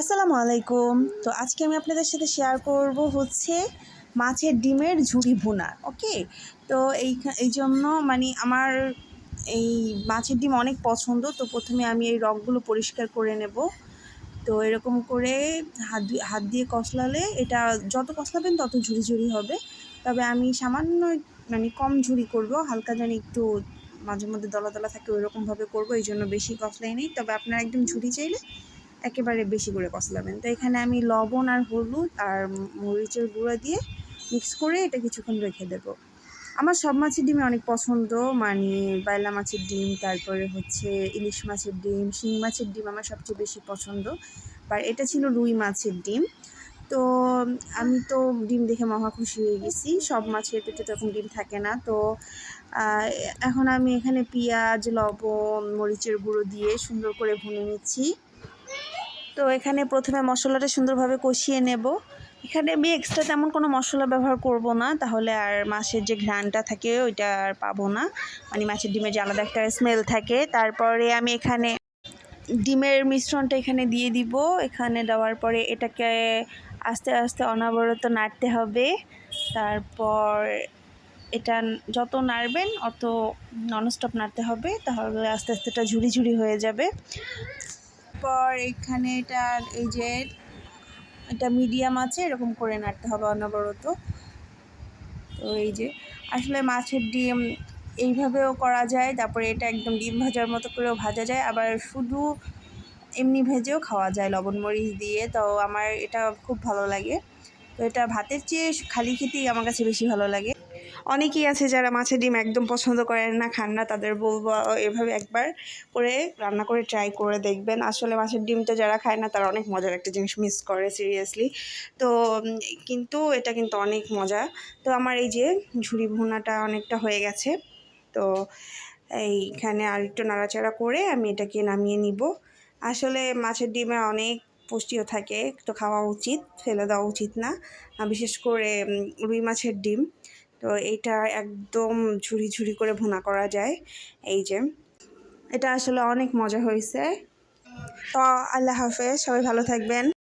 আসসালামু আলাইকুম। তো আজকে আমি আপনাদের সাথে শেয়ার করব হচ্ছে মাছের ডিমের ঝুড়ি ভুনা ওকে তো এই এই জন্য মানে আমার এই মাছের ডিম অনেক পছন্দ, তো প্রথমে আমি এই রগগুলো পরিষ্কার করে নেব। তো এরকম করে হাত হাত দিয়ে কষলালে এটা যত কষলাবেন তত ঝুড়ি ঝুড়ি হবে। তবে আমি সামান্য মানে কম ঝুড়ি করব, হালকা জানি একটু মাঝে মধ্যে দলা দলা থাকে ওইরকমভাবে করব এই জন্য বেশি কষলাই নেই। তবে আপনারা একদম ঝুড়ি চাইলে একেবারে বেশি করে কষলাবেন তো এখানে আমি লবণ আর হলুদ আর মরিচের গুঁড়া দিয়ে মিক্স করে এটা কিছুক্ষণ রেখে দেবো। আমার সব মাছের ডিমই অনেক পছন্দ মানে বাইলা মাছের ডিম, তারপরে হচ্ছে ইলিশ মাছের ডিম শিং মাছের ডিম আমার সবচেয়ে বেশি পছন্দ। আর এটা ছিল রুই মাছের ডিম। তো আমি তো ডিম দেখে মহা খুশি হয়ে গেছি। সব মাছের পেটে তো এখন ডিম থাকে না। তো এখন আমি এখানে পেঁয়াজ, লবণ, মরিচের গুঁড়ো দিয়ে সুন্দর করে ভুনে নিচ্ছি। তো এখানে প্রথমে মশলাটা সুন্দরভাবে কষিয়ে নেব। এখানে আমি এক্সট্রা তেমন কোনো মশলা ব্যবহার করব না, তাহলে আর মাছের যে ঘ্রাণটা থাকে ওইটা আর পাবো না। মানে মাছের ডিমের যে আলাদা একটা স্মেল থাকে। তারপরে আমি এখানে ডিমের মিশ্রণটা এখানে দিয়ে দিব। এখানে দেওয়ার পরে এটাকে আস্তে আস্তে অনবরত নাড়তে হবে। তারপর এটা যত নাড়বেন অত ননস্টপ নাড়তে হবে, তাহলে আস্তে আস্তে এটা ঝুড়ি ঝুড়ি হয়ে যাবে। পর এখানে এটা, এই যে এটা মিডিয়াম আছে, এরকম করে নাড়তে হবে অনবরত। তো এই যে, আসলে মাছের ডিম এইভাবেও করা যায়, তারপরে এটা একদম ডিম ভাজার মতো করেও ভাজা যায়। আবার শুধু এমনি ভেজেও খাওয়া যায় লবণ মরিচ দিয়ে, তো আমার এটা খুব ভালো লাগে। তো এটা ভাতের চেয়ে খালি খেতেই আমার কাছে বেশি ভালো লাগে। অনেকেই আছে যারা মাছের ডিম একদম পছন্দ করেন না, খান না, তাদের বলব এভাবে একবার করে রান্না করে ট্রাই করে দেখবেন। আসলে মাছের ডিমটা যারা খায় না, তারা অনেক মজার একটা জিনিস মিস করে সিরিয়াসলি তো কিন্তু এটা কিন্তু অনেক মজা। তো আমার এই যে ঝুড়ি ভুনাটা অনেকটা হয়ে গেছে। তো এইখানে আর একটু নাড়াচাড়া করে আমি এটাকে নামিয়ে নিব। আসলে মাছের ডিমে অনেক পুষ্টিও থাকে, তো খাওয়া উচিত, ফেলে দেওয়া উচিত না। বিশেষ করে রুই মাছের ডিম। তো এটা একদম ঝুড়ি ঝুড়ি করে ভুনা করা যায়, এই যে। এটা আসলে অনেক মজা হয়েছে। তো আল্লাহ হাফেজ, সবাই ভালো থাকবেন।